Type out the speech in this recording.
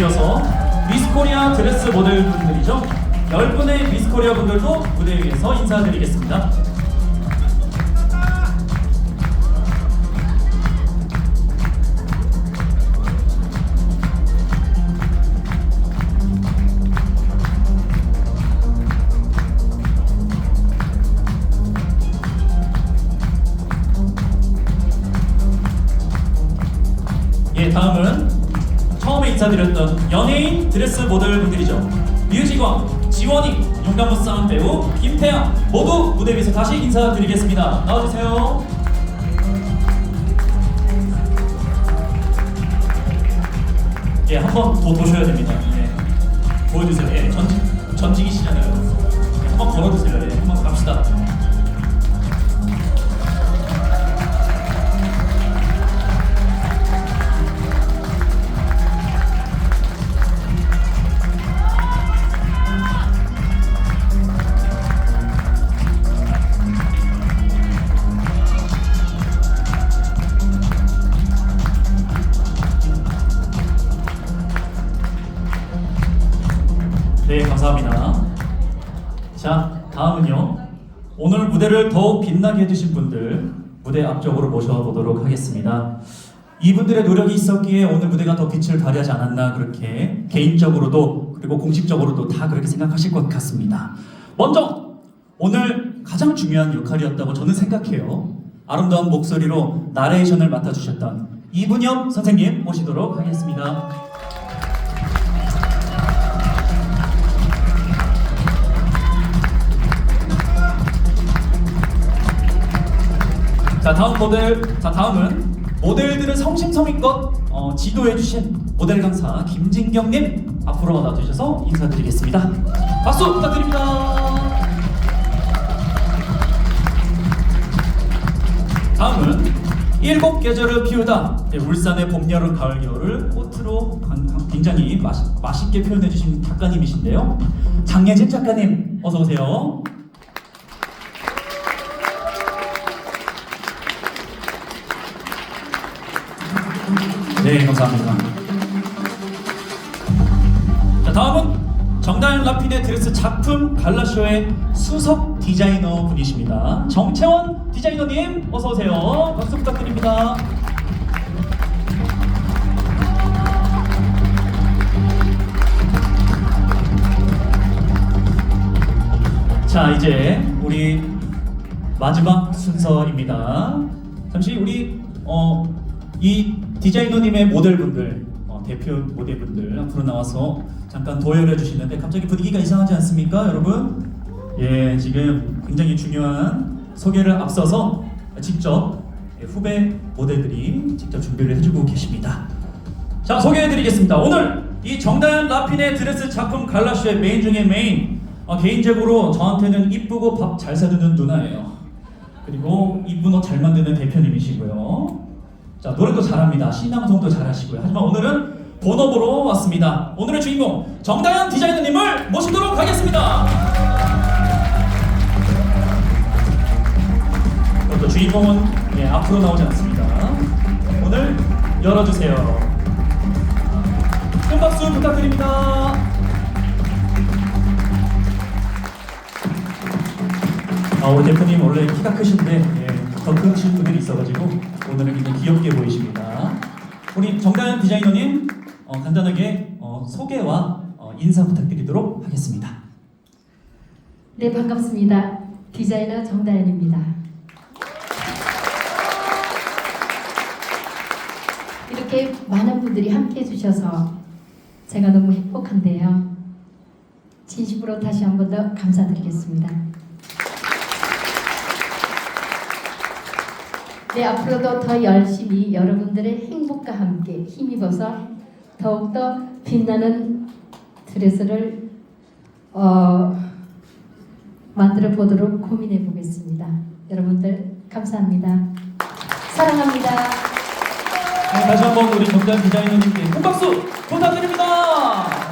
이어서 미스코리아 드레스 모델 분들이죠. 10분의 미스코리아 분들도 무대 위에서 인사드리겠습니다. 예, 다음은 인사드렸던 연예인 드레스 모델 분들이죠. 뮤직왕, 지원이, 용감무쌍 배우, 김태양 모두 무대 위에서 다시 인사드리겠습니다. 나와주세요. 예, 한 번 더 도셔야 됩니다. 네, 감사합니다. 자, 다음은요. 오늘 무대를 더욱 빛나게 해주신 분들 무대 앞쪽으로 모셔보도록 하겠습니다. 이분들의 노력이 있었기에 오늘 무대가 더 빛을 발하지 않았나 그렇게 개인적으로도 그리고 공식적으로도 다 그렇게 생각하실 것 같습니다. 먼저 오늘 가장 중요한 역할이었다고 저는 생각해요. 아름다운 목소리로 나레이션을 맡아주셨던 이분엽 선생님 모시도록 하겠습니다. 다음 모델 자 다음은 모델들을 성심성의껏 어, 지도해주신 모델 강사 김진경님 앞으로 나와주셔서 인사드리겠습니다. 박수 부탁드립니다. 다음은 일곱 계절을 피우다 네, 울산의 봄, 여름, 가을, 겨울을 꽃으로 굉장히 맛, 맛있게 표현해주신 작가님이신데요. 장예진 작가님 어서 오세요. 네, 감사합니다. 자, 다음은 정다현 라핀의 드레스 작품 갈라쇼의 수석 디자이너 분이십니다. 정채원 디자이너님 어서 오세요. 박수 부탁드립니다. 자, 이제 우리 마지막 순서입니다. 잠시 우리 어, 이 디자이너님의 모델분들 어, 대표 모델분들 앞으로 나와서 잠깐 도열해 주시는데 갑자기 분위기가 이상하지 않습니까, 여러분? 예, 지금 굉장히 중요한 소개를 앞서서 직접 예, 후배 모델들이 직접 준비를 해주고 계십니다. 자, 소개해드리겠습니다. 오늘 이 정다현 라핀의 드레스 작품 갈라쇼의 메인 중에 메인. 어, 개인적으로 저한테는 이쁘고 밥 잘 사주는 누나예요. 그리고 이쁜 옷 잘 만드는 대표님이시고요. 자, 노래도 잘합니다. 신앙송도 잘하시고요. 하지만 오늘은 본업으로 왔습니다. 오늘의 주인공 정다현 디자이너님을 모시도록 하겠습니다. 또 주인공은 예, 앞으로 나오지 않습니다. 오늘 열어주세요. 큰 박수 부탁드립니다. 아, 우리 대표님 원래 키가 크신데 예, 더 크신 분들이 있어가지고 오늘은 굉장히 귀엽게 보이십니다. 우리 정다현 디자이너님 어, 간단하게 어, 소개와 어, 인사 부탁드리도록 하겠습니다. 네, 반갑습니다. 디자이너 정다현입니다. 이렇게 많은 분들이 함께 해주셔서 제가 너무 행복한데요. 진심으로 다시 한 번 더 감사드리겠습니다. 네, 앞으로도 더 열심히 여러분들의 행복과 함께 힘입어서 더욱더 빛나는 드레스를 어, 만들어 보도록 고민해 보겠습니다. 여러분들 감사합니다. 사랑합니다. 네, 다시 한번 우리 정다현 디자이너님께 큰 박수 부탁드립니다.